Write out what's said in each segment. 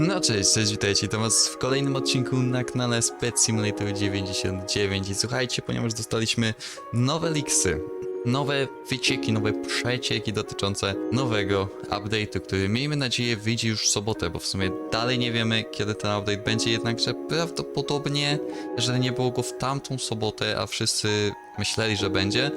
No cześć, cześć, witajcie, to was w kolejnym odcinku na kanale Spec Simulator 99 i słuchajcie, ponieważ dostaliśmy nowe liksy, nowe wycieki, nowe przecieki dotyczące nowego update'u, który miejmy nadzieję wyjdzie już w sobotę, bo w sumie dalej nie wiemy kiedy ten update będzie, jednakże prawdopodobnie, jeżeli nie było go w tamtą sobotę, a wszyscy myśleli, że będzie,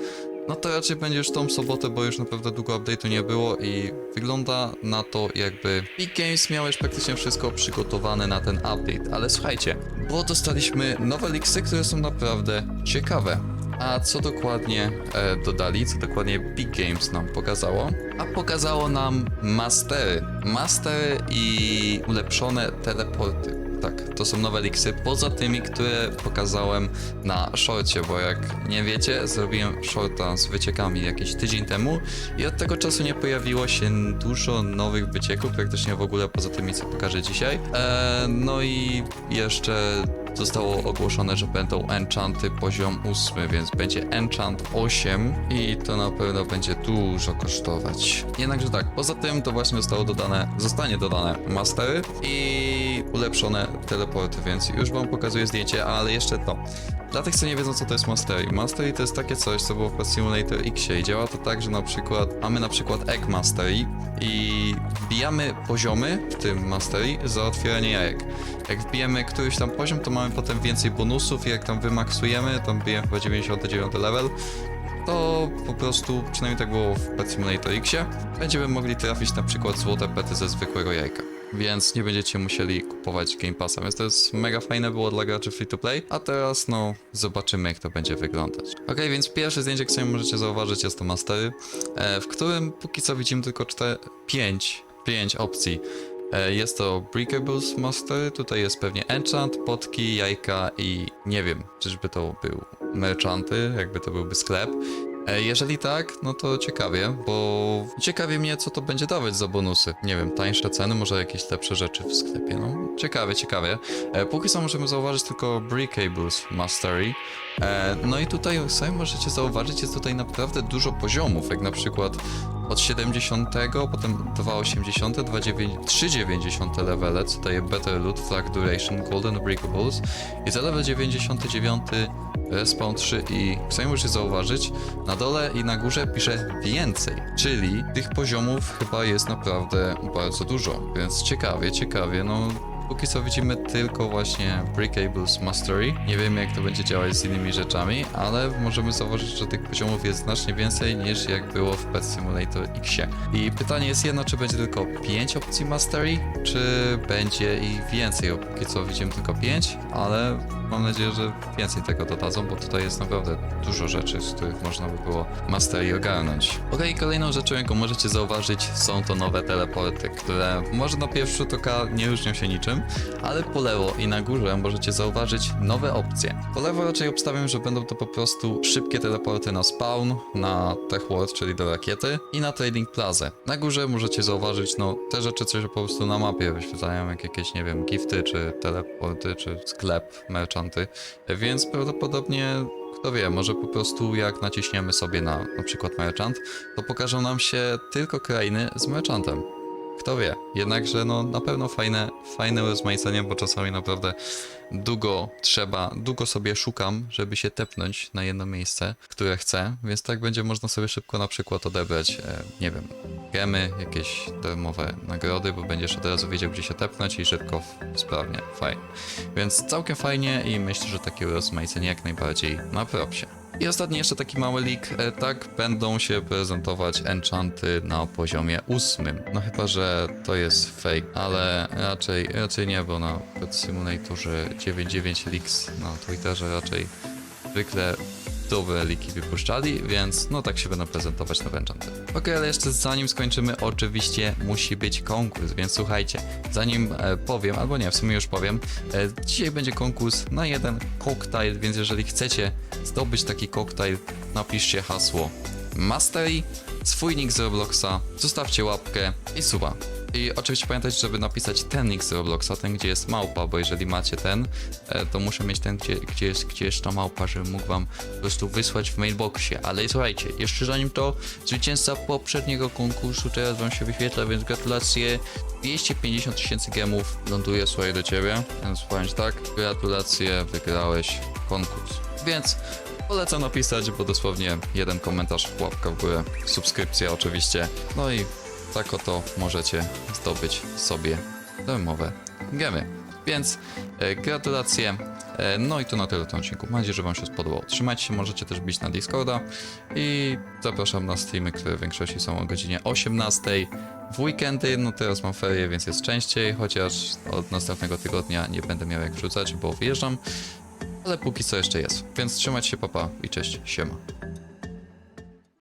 no to raczej będzie już tą sobotę, bo już naprawdę długo update'u nie było i wygląda na to jakby Big Games miał już praktycznie wszystko przygotowane na ten update. Ale słuchajcie, bo dostaliśmy nowe liksy, które są naprawdę ciekawe. A co dokładnie e, dodali, co dokładnie Big Games nam pokazało? A pokazało nam mastery. Mastery i ulepszone teleporty. Tak, to są nowe liksy, poza tymi, które pokazałem na shorcie, bo jak nie wiecie, zrobiłem shorta z wyciekami jakiś tydzień temu i od tego czasu nie pojawiło się dużo nowych wycieków, praktycznie w ogóle poza tymi, co pokażę dzisiaj. Eee, no i jeszcze zostało ogłoszone, że będą enchanty poziom 8, więc będzie enchant 8 i to na pewno będzie dużo kosztować. Jednakże tak, poza tym to właśnie zostało dodane, zostanie dodane mastery i ulepszone teleporty, więc już wam pokazuję zdjęcie, ale jeszcze to. Dla tych, co nie wiedzą, co to jest Mastery. Mastery to jest takie coś, co było w Pet Simulator X i działa to tak, że na przykład mamy na przykład Egg Mastery i wbijamy poziomy w tym Mastery za otwieranie jajek. Jak wbijemy któryś tam poziom, to mamy potem więcej bonusów jak tam wymaksujemy, tam wbijemy chyba 99 level, to po prostu, przynajmniej tak było w Pet Simulator Xie, będziemy mogli trafić na przykład złote pety ze zwykłego jajka. Więc nie będziecie musieli kupować Game Passa, więc to jest mega fajne było dla graczy free to play. A teraz no, zobaczymy jak to będzie wyglądać. Ok, więc pierwsze zdjęcie, które możecie zauważyć jest to Mastery, e, w którym póki co widzimy tylko 4, 5, 5 opcji. E, Jest to Breakables Mastery, tutaj jest pewnie Enchant, potki, jajka i nie wiem, czyżby to był Merchanty, jakby to byłby sklep. E, Jeżeli tak, no to ciekawie, bo ciekawie mnie, co to będzie dawać za bonusy. Nie wiem, tańsze ceny, może jakieś lepsze rzeczy w sklepie, no ciekawie, ciekawie. E, Póki co możemy zauważyć tylko Breakables Mastery. E, No i tutaj sami możecie zauważyć, jest tutaj naprawdę dużo poziomów, jak na przykład od 70, potem 280, 290, 390 levele, co daje Better Loot, Flag Duration, Golden Breakables i za level 99 Respawn 3 i sami możecie zauważyć, na dole i na górze pisze więcej, czyli tych poziomów chyba jest naprawdę bardzo dużo, więc ciekawie, ciekawie, no Póki co widzimy tylko właśnie Breakables Mastery. Nie wiemy jak to będzie działać z innymi rzeczami, ale możemy zauważyć, że tych poziomów jest znacznie więcej niż jak było w Pet Simulator X. I pytanie jest jedno, czy będzie tylko 5 opcji Mastery, czy będzie ich więcej. Póki co widzimy tylko 5, ale mam nadzieję, że więcej tego dodadzą, bo tutaj jest naprawdę dużo rzeczy, z których można by było Mastery ogarnąć. Ok, kolejną rzeczą, jaką możecie zauważyć, są to nowe teleporty, które może na pierwszy rzut oka nie różnią się niczym, ale po lewo i na górze możecie zauważyć nowe opcje. Po lewo raczej obstawiam, że będą to po prostu szybkie teleporty na spawn, na Tech World, czyli do rakiety i na Trading Plaza. Na górze możecie zauważyć, no, te rzeczy, co się po prostu na mapie wyświetlają, jak jakieś, nie wiem, gifty, czy teleporty, czy sklep, merchanty, więc prawdopodobnie kto wie, może po prostu jak naciśniemy sobie na na przykład merchant, to pokażą nam się tylko krainy z merchantem. Kto wie, jednakże no na pewno fajne, fajne rozmaicenie, bo czasami naprawdę długo trzeba, długo sobie szukam, żeby się tepnąć na jedno miejsce, które chcę, więc tak będzie można sobie szybko na przykład odebrać, e, nie wiem, gemy, jakieś darmowe nagrody, bo będziesz od razu wiedział, gdzie się tepnąć i szybko, sprawnie, fajnie. Więc całkiem fajnie i myślę, że takie rozmaicenie jak najbardziej na propsie. I ostatni jeszcze taki mały leak. E, Tak będą się prezentować enchanty na poziomie ósmym. No chyba, że to jest fake, ale raczej, raczej nie, bo na Pet Simulatorze 99 leaks na Twitterze raczej zwykle dobre liki wypuszczali, więc no tak się będą prezentować nowe enchanty. Ok, ale jeszcze zanim skończymy, oczywiście musi być konkurs, więc słuchajcie, zanim e, powiem, albo nie, w sumie już powiem, e, dzisiaj będzie konkurs na jeden koktajl, więc jeżeli chcecie zdobyć taki koktajl, napiszcie hasło Mastery, swój nick z Robloxa, zostawcie łapkę i suba. I oczywiście pamiętajcie, żeby napisać ten X Robloxa, ten gdzie jest małpa, bo jeżeli macie ten, e, to muszę mieć ten, gdzie, gdzie, jest, gdzie jest ta małpa, żebym mógł wam po prostu wysłać w mailboxie. Ale słuchajcie, jeszcze zanim to, zwycięzca poprzedniego konkursu teraz wam się wyświetla, więc gratulacje. 250 tysięcy gemów ląduje słuchaj do ciebie, więc powiem tak, gratulacje, wygrałeś konkurs. Więc polecam napisać, bo dosłownie jeden komentarz, łapka w górę, subskrypcja oczywiście, no i tak oto możecie zdobyć sobie darmowe gemy. Więc e, gratulacje. E, no i to na tyle w tym odcinku. Mam nadzieję, że Wam się spodobał. Trzymajcie się, możecie też bić na Discorda i zapraszam na streamy, które w większości są o godzinie 18. W weekendy, no teraz mam ferie, więc jest częściej, chociaż od następnego tygodnia nie będę miał jak wrzucać, bo wyjeżdżam. Ale póki co jeszcze jest. Więc trzymajcie się, papa i cześć, siema.